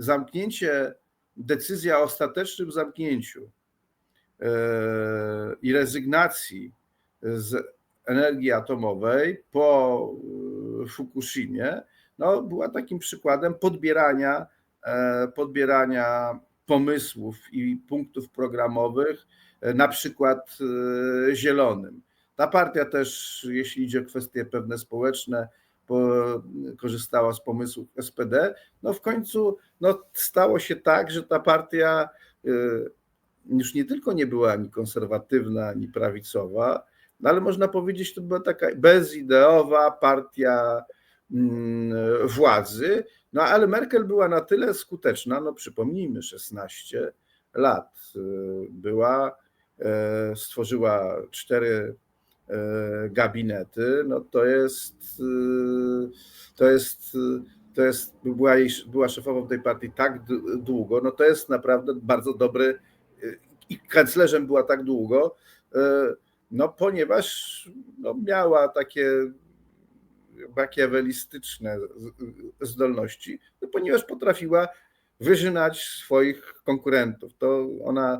zamknięcie, decyzja o ostatecznym zamknięciu e, i rezygnacji z energii atomowej po e, Fukushimie no, była takim przykładem podbierania, e, podbierania pomysłów i punktów programowych, na przykład zielonym. Ta partia też, jeśli idzie o kwestie pewne społeczne, po, korzystała z pomysłów SPD. No w końcu no, stało się tak, że ta partia y, już nie tylko nie była ani konserwatywna, ani prawicowa, no, ale można powiedzieć, to była taka bezideowa partia mm, władzy. No ale Merkel była na tyle skuteczna, no przypomnijmy, 16 lat y, była, e, stworzyła cztery gabinety, no to jest, y, to jest, y, to jest była, jej, była szefową tej partii tak długo, no to jest naprawdę bardzo dobry i kanclerzem była tak długo, no ponieważ no, miała takie makiawelistyczne zdolności, no, ponieważ potrafiła wyżynać swoich konkurentów. To ona